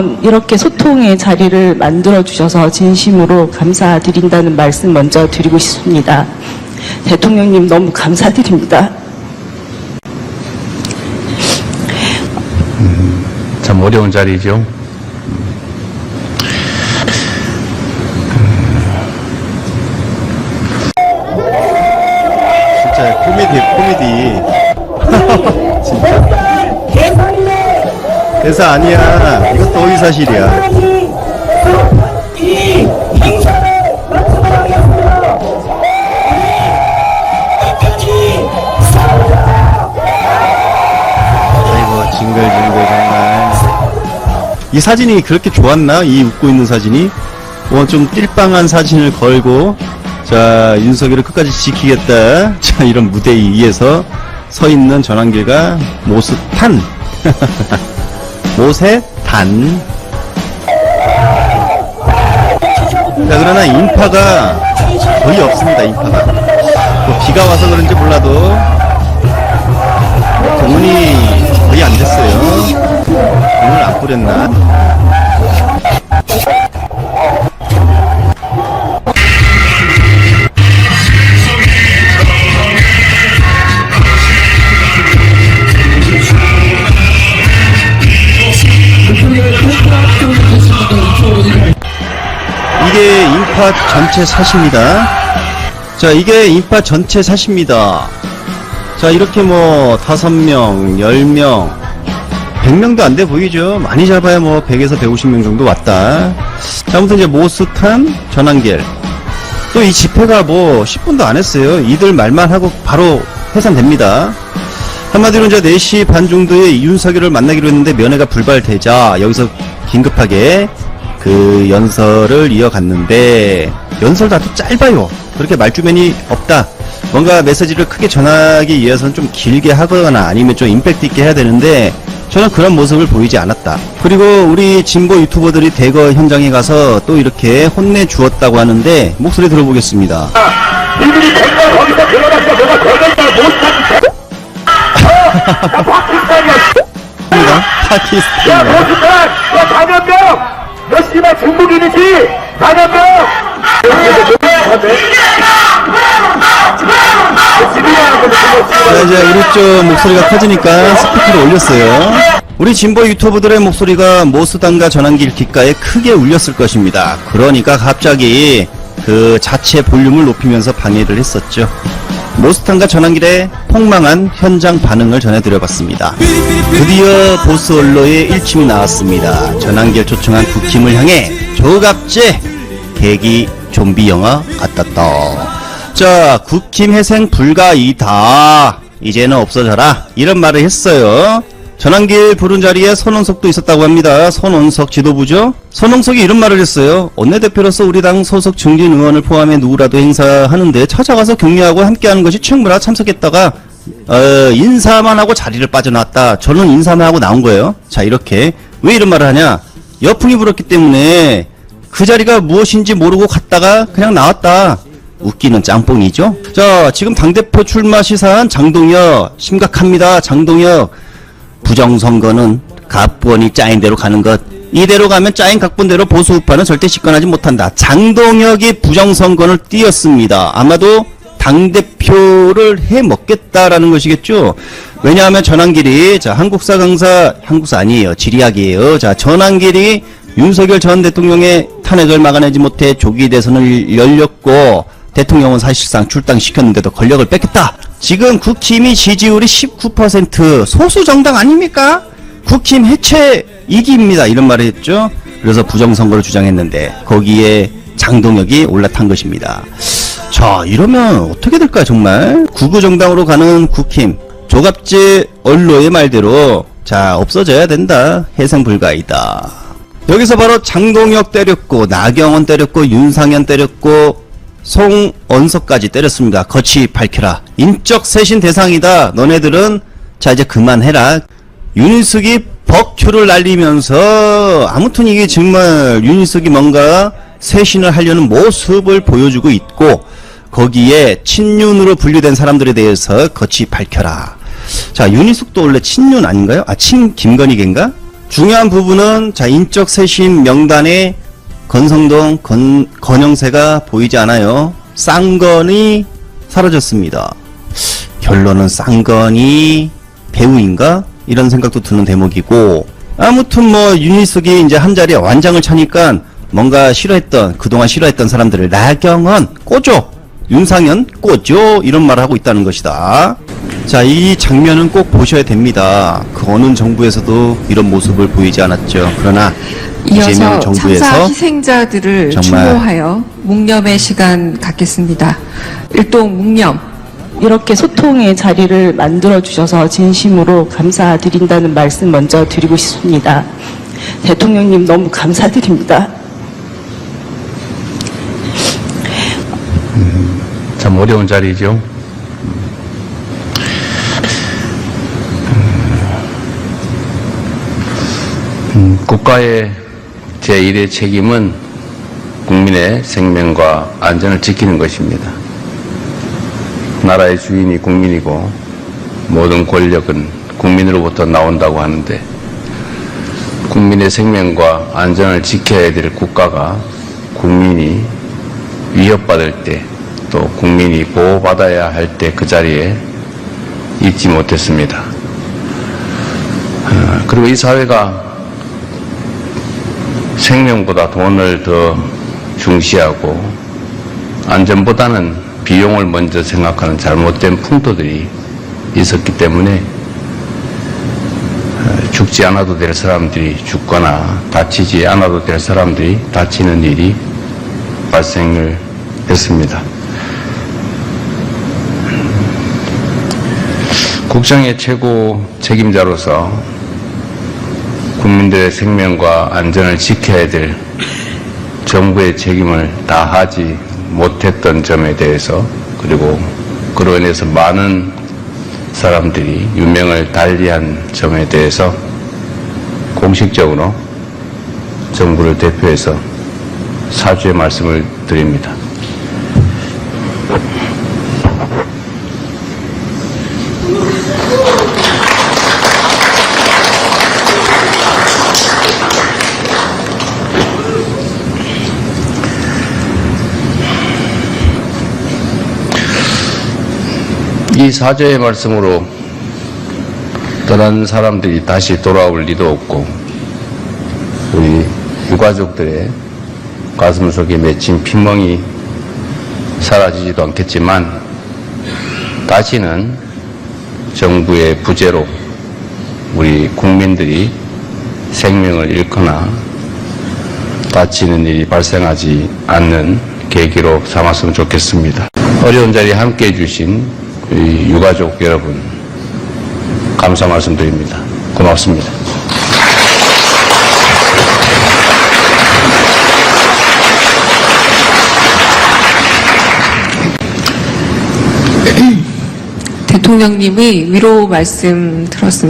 이렇게 소통의 자리를 만들어 주셔서 진심으로 감사드린다는 말씀 먼저 드리고 싶습니다. 대통령님 너무 감사드립니다. 참 어려운 자리죠. 진짜 코미디 코미디 진짜 대사 아니야. 이것도 허위 사실이야. 아이고 징글징글 정말. 이 사진이 그렇게 좋았나? 이 웃고 있는 사진이? 뭐좀 띨빵한 사진을 걸고 자 윤석열을 끝까지 지키겠다. 자 이런 무대 위에서 서 있는 전환길과 모스탄 모세 단. 자 그러나 인파가 거의 없습니다 인파가. 뭐 비가 와서 그런지 몰라도 동원이 거의 안 됐어요. 오늘 안 뿌렸나 인파 전체 사십니다. 자, 이게 인파 전체 사십니다. 자, 이렇게 뭐, 다섯 명, 열 명, 백 명도 안 돼 보이죠? 많이 잡아야 뭐, 100에서 150명 정도 왔다. 자, 아무튼 이제 모스탄, 전환길. 또 이 집회가 뭐, 10분도 안 했어요. 이들 말만 하고 바로 해산됩니다. 한마디로 이제 4시 반 정도에 윤석열을 만나기로 했는데 면회가 불발되자 여기서 긴급하게 그 연설을 이어갔는데 연설도 아주 짧아요. 그렇게 말주변이 없다. 뭔가 메시지를 크게 전하기 위해서는 좀 길게 하거나 아니면 좀 임팩트 있게 해야 되는데 저는 그런 모습을 보이지 않았다. 그리고 우리 진보 유튜버들이 대거 현장에 가서 또 이렇게 혼내 주었다고 하는데 목소리 들어보겠습니다. 니들이 맨날 거기서 들어갔어 내가 대결날 못하지 야 파키스탄이야 파키스탄. 모스탄 야 강현병 너 씨발 중국인이지 강현병 자, 이제 우리 쪽 목소리가 커지니까 스피커를 올렸어요. 우리 진보 유튜버들의 목소리가 모스단과 전환길 귓가에 크게 울렸을 것입니다. 그러니까 갑자기 그 자체 볼륨을 높이면서 방해를 했었죠. 모스탄과 전환길의 폭망한 현장 반응을 전해드려봤습니다. 드디어 보스 언로의 일침이 나왔습니다. 전환길 초청한 국힘을 향해 조갑제 계기 좀비 영화 같았다. 자, 국힘 회생 불가이다. 이제는 없어져라. 이런 말을 했어요. 전환길 부른 자리에 손원석도 있었다고 합니다. 손원석 지도부죠. 손원석이 이런 말을 했어요. 원내대표로서 우리 당 소속 중진 의원을 포함해 누구라도 행사하는데 찾아가서 격려하고 함께하는 것이 충분하 참석했다가 어, 인사만 하고 자리를 빠져나왔다. 저는 인사만 하고 나온 거예요. 자, 이렇게 왜 이런 말을 하냐? 여풍이 불었기 때문에 그 자리가 무엇인지 모르고 갔다가 그냥 나왔다. 웃기는 짬뽕이죠. 자, 지금 당대표 출마 시사한 장동혁 심각합니다. 장동혁 부정선거는 각본이 짜인 대로 가는 것. 이대로 가면 짜인 각본대로 보수 우파는 절대 집권하지 못한다. 장동혁이 부정선거를 띄었습니다. 아마도 당대표를 해 먹겠다라는 것이겠죠. 왜냐하면 전환길이, 자, 한국사 강사, 한국사 아니에요. 지리학이에요. 자, 전환길이 윤석열 전 대통령의 탄핵을 막아내지 못해 조기 대선을 열렸고, 대통령은 사실상 출당시켰는데도 권력을 뺏겼다. 지금 국힘이 지지율이 19% 소수 정당 아닙니까? 국힘 해체 이기입니다. 이런 말을 했죠. 그래서 부정선거를 주장했는데 거기에 장동혁이 올라탄 것입니다. 자, 이러면 어떻게 될까요, 정말? 구구정당으로 가는 국힘. 조갑제 언로의 말대로 자, 없어져야 된다. 해상 불가이다. 여기서 바로 장동혁 때렸고 나경원 때렸고 윤상현 때렸고 송언석까지 때렸습니다. 거치 밝혀라. 인적 쇄신 대상이다. 너네들은 자 이제 그만해라. 윤희숙이 벅큐를 날리면서 아무튼 이게 정말 윤희숙이 뭔가 쇄신을 하려는 모습을 보여주고 있고 거기에 친윤으로 분류된 사람들에 대해서 거치 밝혀라. 자 윤희숙도 원래 친윤 아닌가요? 아 친 김건희인가? 중요한 부분은 자 인적 쇄신 명단에 건성동 건, 건영세가 보이지 않아요. 쌍건이 사라졌습니다. 결론은 쌍건이 배우인가? 이런 생각도 드는 대목이고 아무튼 뭐 유니석이 이제 한 자리에 완장을 차니까 뭔가 싫어했던 그동안 싫어했던 사람들을 나경원 꼬죠 윤상현 꼬죠 이런 말을 하고 있다는 것이다. 자 이 장면은 꼭 보셔야 됩니다. 그 어느 정부에서도 이런 모습을 보이지 않았죠. 그러나 이어서 참사 정부에서 희생자들을 정말 추모하여 묵념의 시간 갖겠습니다. 일동 묵념. 이렇게 소통의 자리를 만들어 주셔서 진심으로 감사드린다는 말씀 먼저 드리고 싶습니다. 대통령님 너무 감사드립니다. 참 어려운 자리죠. 음, 국가의 제1의 책임은 국민의 생명과 안전을 지키는 것입니다. 나라의 주인이 국민이고 모든 권력은 국민으로부터 나온다고 하는데 국민의 생명과 안전을 지켜야 될 국가가 국민이 위협받을 때 또 국민이 보호받아야 할 때 그 자리에 있지 못했습니다. 어, 그리고 이 사회가 생명보다 돈을 더 중시하고 안전보다는 비용을 먼저 생각하는 잘못된 풍토들이 있었기 때문에 어, 죽지 않아도 될 사람들이 죽거나 다치지 않아도 될 사람들이 다치는 일이 발생을 했습니다. 국정의 최고 책임자로서 국민들의 생명과 안전을 지켜야 될 정부의 책임을 다하지 못했던 점에 대해서 그리고 그로 인해서 많은 사람들이 유명을 달리한 점에 대해서 공식적으로 정부를 대표해서 사죄의 말씀을 드립니다. 이 사죄의 말씀으로 떠난 사람들이 다시 돌아올 리도 없고 우리 유가족들의 가슴 속에 맺힌 핀멍이 사라지지도 않겠지만 다시는 정부의 부재로 우리 국민들이 생명을 잃거나 다치는 일이 발생하지 않는 계기로 삼았으면 좋겠습니다. 어려운 자리에 함께 해주신 유가족 여러분 감사 말씀드립니다. 고맙습니다. 대통령님의 위로 말씀 들었습니다.